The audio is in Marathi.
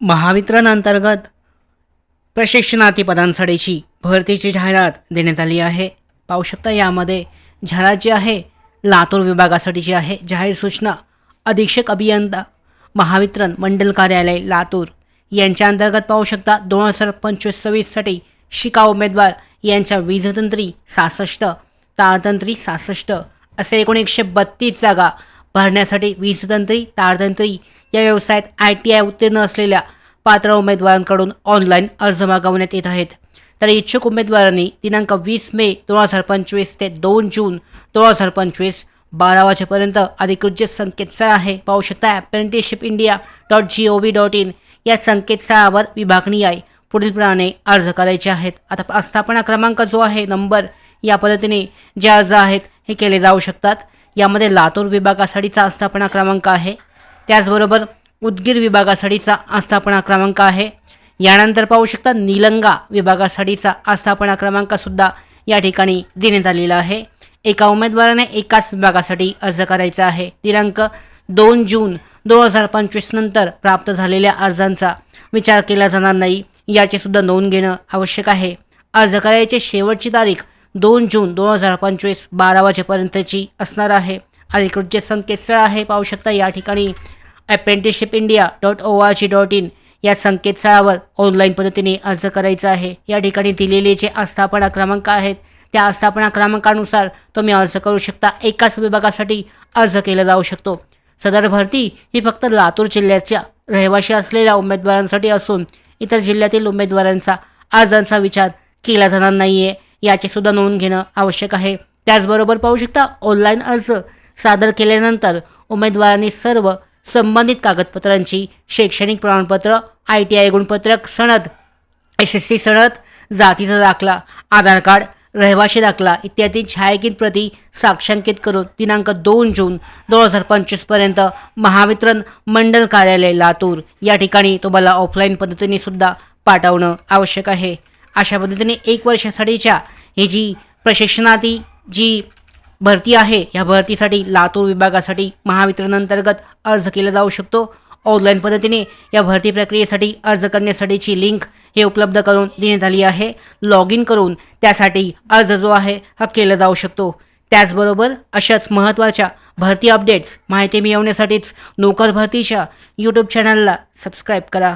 महावितरण अंतर्गत प्रशिक्षणार्थी पदांसाठीची भरतीची जाहिरात देण्यात आली आहे. पाहू शकता यामध्ये जाहिरात जी आहे लातूर विभागासाठीची आहे जाहीर सूचना. अधीक्षक अभियंता महावितरण मंडल कार्यालय लातूर. यांच्या अंतर्गत पाहू शकता दोन हजार पंचवीस सव्वीससाठी शिका उमेदवार यांच्या वीजतंत्री सहासष्ट तारतंत्री सहासष्ट असे एकूण एकशे बत्तीस जागा भरण्यासाठी वीजतंत्री तारतंत्री या व्यवसायात आय टी आय उत्तीर्ण असलेल्या पात्र उमेदवारांकडून ऑनलाईन अर्ज मागवण्यात येत आहेत. तर इच्छुक उमेदवारांनी दिनांक वीस मे दोन हजार पंचवीस ते दोन जून दोन हजार पंचवीस बारा वाजेपर्यंत अधिकृत जे संकेतस्थळ आहे पाहू शकता apprenticeship India dot G O V dot in या संकेतस्थळावर विभागणी आहे पुढीलप्रमाणे अर्ज करायचे आहेत. आता आस्थापना क्रमांक जो आहे नंबर या पद्धतीने जे अर्ज आहेत हे केले जाऊ शकतात. यामध्ये लातूर विभागासाठीचा आस्थापना क्रमांक आहे. त्याचबरोबर उदगीर विभागासाठीचा आस्थापना क्रमांक आहे. यानंतर पाहू शकता निलंगा विभागासाठीचा आस्थापना क्रमांकसुद्धा या ठिकाणी देण्यात आलेला आहे. एका उमेदवाराने एकाच विभागासाठी अर्ज करायचा आहे. दिनांक दोन जून दोन हजार पंचवीस नंतर प्राप्त झालेल्या अर्जांचा विचार केला जाणार नाही. याची सुद्धा नोंद घेणं आवश्यक आहे. अर्ज करायची शेवटची तारीख दोन जून दोन हजार पंचवीस बारा वाजेपर्यंतची असणार आहे. अधिकृत जे संकेतस्थळ आहे पाहू शकता या ठिकाणी apprenticeship India dot O R G dot in या संकेतस्थळावर ऑनलाईन पद्धतीने अर्ज करायचा आहे. या ठिकाणी दिलेले जे आस्थापना क्रमांक आहेत त्या आस्थापना क्रमांकानुसार तुम्ही अर्ज करू शकता. एकाच विभागासाठी अर्ज केला जाऊ शकतो. सदर भरती ही फक्त लातूर जिल्ह्याच्या रहिवाशी असलेल्या उमेदवारांसाठी असून इतर जिल्ह्यातील उमेदवारांचा अर्जांचा विचार केला जाणार नाही आहे याची सुद्धा नोंद घेणं आवश्यक आहे. त्याचबरोबर पाहू शकता ऑनलाईन अर्ज सादर केल्यानंतर उमेदवारांनी सर्व संबंधित कागदपत्रांची शैक्षणिक प्रमाणपत्र आय टी आय गुणपत्रक सनद एस एस सी सनद जातीचा दाखला आधार कार्ड रहिवाशी दाखला इत्यादी छायाकित प्रती साक्षांकित करून दिनांक दोन जून दोन हजार पंचवीसपर्यंत महावितरण मंडल कार्यालय लातूर या ठिकाणी तुम्हाला ऑफलाईन पद्धतीने सुद्धा पाठवणं आवश्यक आहे. अशा पद्धतीने एक वर्षासाठीच्या ही जी प्रशिक्षणार्थी जी भरती आहे. या भरतीसाठी लातूर विभागासाठी महावितरण अंतर्गत अर्ज केला जाऊ शकतो. ऑनलाईन पद्धतीने या भरती प्रक्रियेसाठी अर्ज करण्यासाठीची लिंक हे उपलब्ध करून देण्यात आली आहे. लॉग इन करून त्यासाठी अर्ज जो आहे हा केला जाऊ शकतो. त्याचबरोबर अशाच महत्त्वाच्या भरती अपडेट्स माहिती मिळवण्यासाठीच नोकर भरतीच्या यूट्यूब चॅनलला सबस्क्राईब करा.